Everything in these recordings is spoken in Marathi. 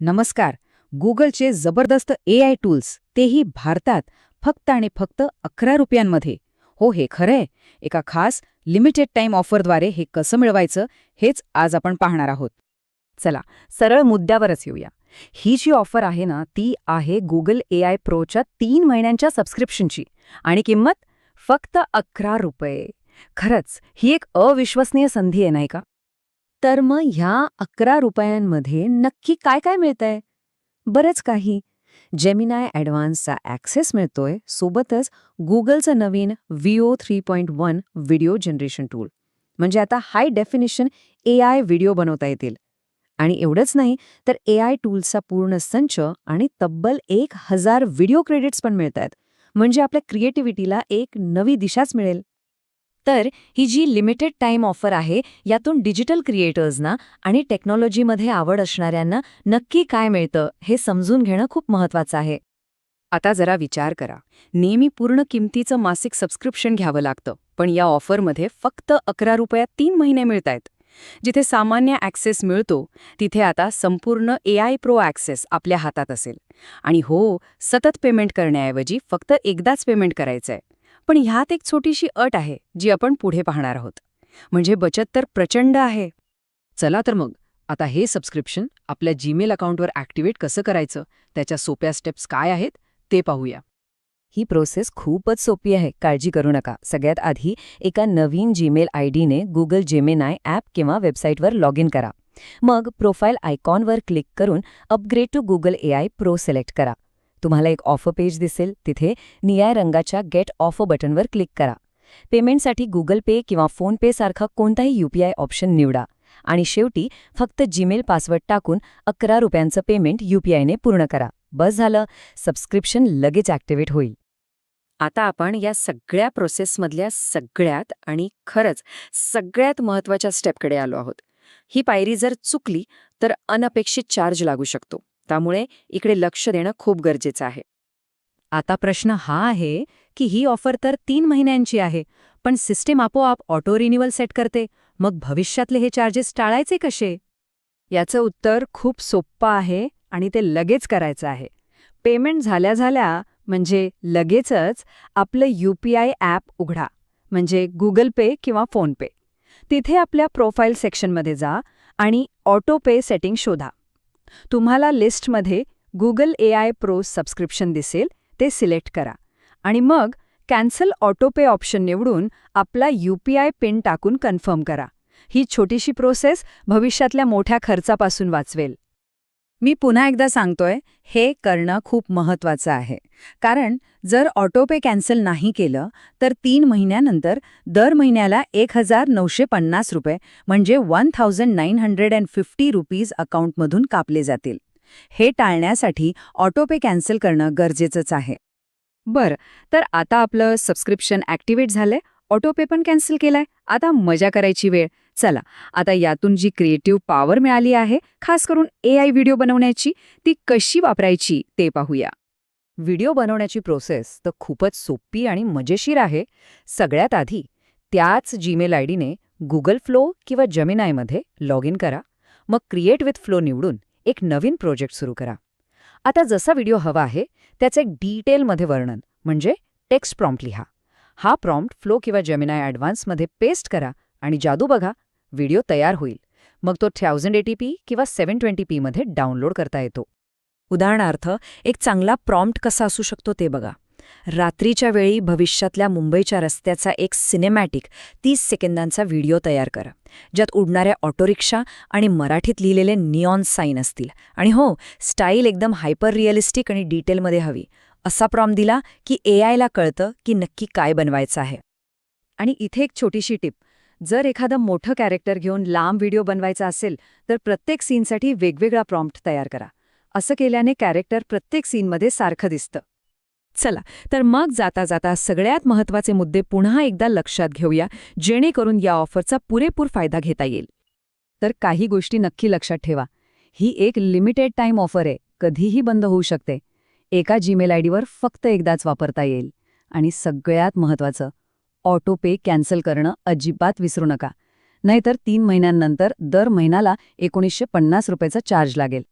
नमस्कार. गुगलचे जबरदस्त ए आय टूल्स तेही भारतात फक्त आणि फक्त अकरा रुपयांमध्ये. हो हे खरंय. एका खास लिमिटेड टाईम ऑफरद्वारे हे कसं मिळवायचं हेच आज आपण पाहणार आहोत. चला सरळ मुद्द्यावरच येऊया. ही जी ऑफर आहे ना ती आहे गुगल ए आय प्रोच्या तीन महिन्यांच्या सबस्क्रिप्शनची आणि किंमत फक्त अकरा रुपये. खरंच ही एक अविश्वसनीय संधी आहे नाही का? तर मग ह्या अकरा रुपयांमध्ये नक्की काय काय मिळतंय? बरंच काही. जेमिनाय ॲडव्हान्सचा ॲक्सेस मिळतोय. सोबतच गुगलचं नवीन Veo three point one video generation tool म्हणजे आता high definition A I video बनवता येतील. आणि एवढंच नाही तर ए आय टूल्सचा पूर्ण संच आणि तब्बल एक हजार व्हिडिओ क्रेडिट्स पण मिळत आहेत म्हणजे आपल्या क्रिएटिव्हिटीला एक नवी दिशाच मिळेल. तर ही जी लिमिटेड टाईम ऑफर आहे यातून डिजिटल क्रिएटर्सना आणि टेक्नॉलॉजीमध्ये आवड असणाऱ्यांना नक्की काय मिळतं हे समजून घेणं खूप महत्वाचं आहे. आता जरा विचार करा. नेहमी पूर्ण किमतीचं मासिक सबस्क्रिप्शन घ्यावं लागतं पण या ऑफरमध्ये फक्त अकरा रुपयात तीन महिने मिळतायत. जिथे सामान्य ॲक्सेस मिळतो तिथे आता संपूर्ण ए आय प्रो ॲक्सेस आपल्या हातात असेल. आणि हो सतत पेमेंट करण्याऐवजी फक्त एकदाच पेमेंट करायचंय. पण ह्यात एक छोटीशी अट आहे जी आपण पुढे पाहणार आहोत. म्हणजे बचत तर प्रचंड आहे. चला तर मग आता हे सबस्क्रिप्शन आपल्या जीमेल अकाउंटवर ॲक्टिवेट कसं करायचं त्याच्या सोप्या स्टेप्स काय आहेत ते पाहूया. ही प्रोसेस खूपच सोपी आहे काळजी करू नका. सगळ्यात आधी एका नवीन जीमेल आय डीने गुगल जेमेनाय ॲप किंवा वेबसाईटवर लॉग इन करा. मग प्रोफाईल आयकॉनवर क्लिक करून upgrade to Google A I pro select करा. तुम्हाला एक ऑफर पेज दिसेल. तिथे निळ्या रंगाच्या गेट ऑफर बटनवर क्लिक करा. पेमेंटसाठी गुगल पे किंवा फोनपे सारखा कोणताही यूपीआय ऑप्शन निवडा. आणि शेवटी फक्त जीमेल पासवर्ड टाकून अकरा रुपयांचं पेमेंट यूपीआयने पूर्ण करा. बस झालं. सबस्क्रिप्शन लगेच ॲक्टिव्हेट होईल. आता आपण या सगळ्या प्रोसेसमधल्या सगळ्यात आणि खरंच सगळ्यात महत्त्वाच्या स्टेपकडे आलो आहोत. ही पायरी जर चुकली तर अनपेक्षित चार्ज लागू शकतो. त्यामुळे इकडे लक्ष देणं खूप गरजेचं आहे. आता प्रश्न हा आहे की ही ऑफर तर तीन महिन्यांची आहे पण सिस्टीम आपोआप ऑटो रिन्युअल सेट करते मग भविष्यातले हे चार्जेस टाळायचे कसे? याचं उत्तर खूप सोप्पं आहे आणि ते लगेच करायचं आहे. पेमेंट झाल्या झाल्या म्हणजे लगेचच आपलं यू पी आय ॲप उघडा म्हणजे गुगल पे किंवा फोनपे तिथे आपल्या प्रोफाईल सेक्शनमध्ये जा आणि ऑटो पे सेटिंग शोधा. तुम्हाला लिस्टमध्ये Google A I pro subscription दिसेल ते सिलेक्ट करा. आणि मग कॅन्सल ऑटोपे ऑप्शन निवडून आपला यू पी आय पिन टाकून कन्फर्म करा. ही छोटीशी प्रोसेस भविष्यातल्या मोठ्या खर्चापासून वाचवेल. मी पुन्हा एकदा सांगतोय हे करणं खूप महत्वाचं आहे. कारण जर ऑटोपे कॅन्सल नाही केलं तर तीन महिन्यानंतर दर महिन्याला एक हजार नऊशे पन्नास रुपये म्हणजे one thousand nine hundred and fifty rupees अकाउंटमधून कापले जातील. हे टाळण्यासाठी ऑटोपे कॅन्सल करणं गरजेचंच आहे. बरं तर आता आपलं सबस्क्रिप्शन ॲक्टिवेट झालंय ऑटोपे पण कॅन्सल केलाय. आता मजा करायची वेळ. चला आता यातून जी क्रिएटिव्ह पॉवर मिळाली आहे खास करून ए आय व्हिडिओ बनवण्याची ती कशी वापरायची ते पाहूया. व्हिडिओ बनवण्याची प्रोसेस तर खूपच सोपी आणि मजेशीर आहे. सगळ्यात आधी त्याच जीमेल आय डीने गुगल फ्लो किंवा जमिनायमध्ये लॉग इन करा. मग क्रिएट विथ फ्लो निवडून एक नवीन प्रोजेक्ट सुरू करा. आता जसा व्हिडिओ हवा आहे त्याचे डिटेलमध्ये वर्णन म्हणजे टेक्स्ट प्रॉम्प्ट लिहा. हा प्रॉम्प्ट फ्लो किंवा जेमिनाय ॲडव्हान्समध्ये पेस्ट करा आणि जादू बघा व्हिडिओ तयार होईल. मग तो थाउजंड एटी पी किंवा सेवन ट्वेंटी पीमध्ये डाउनलोड करता येतो. उदाहरणार्थ एक चांगला प्रॉम्प्ट कसा असू शकतो ते बघा. रात्रीच्या वेळी भविष्यातल्या मुंबईच्या रस्त्याचा एक सिनेमॅटिक तीस सेकंदांचा व्हिडिओ तयार करा. ज्यात उडणाऱ्या ऑटोरिक्षा आणि मराठीत लिहिलेले निऑन साईन असतील. आणि हो स्टाईल एकदम हायपर रिअलिस्टिक आणि डिटेलमध्ये हवी. असा प्रॉम दिला की ए आयला कळतं की नक्की काय बनवायचं आहे. आणि इथे एक छोटीशी टिप. जर एखादं मोठं कॅरेक्टर घेऊन लांब व्हिडिओ बनवायचा असेल तर प्रत्येक सीनसाठी वेगवेगळा प्रॉम्प्ट तयार करा. असं केल्याने कॅरेक्टर प्रत्येक सीनमध्ये सारखं दिसतं. चला तर मग जाता जाता सगळ्यात महत्त्वाचे मुद्दे पुन्हा एकदा लक्षात घेऊया जेणेकरून या ऑफरचा पुरेपूर फायदा घेता येईल. तर काही गोष्टी नक्की लक्षात ठेवा. ही एक लिमिटेड टाईम ऑफर आहे. कधीही बंद होऊ शकते. एका जीमेल आय डीवर फक्त एकदाच वापरता येईल. आणि सगळ्यात महत्त्वाचं ऑटो पे कॅन्सल करणं अजिबात विसरू नका. नाहीतर तीन महिन्यांनंतर दर महिन्याला एकोणीसशे पन्नास रुपयाचा चार्ज लागेल.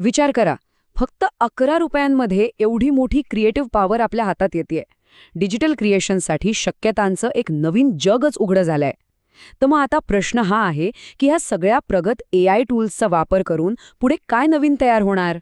विचार करा फक्त अकरा रुपयांमध्ये एवढी मोठी क्रिएटिव्ह पॉवर आपल्या हातात येते डिजिटल क्रिएशनसाठी शक्यतांचं एक नवीन जगच उघडं झालंय. तर मग आता प्रश्न हा आहे की ह्या सगळ्या प्रगत ए आय टूल्सचा वापर करून पुढे काय नवीन तयार होणार?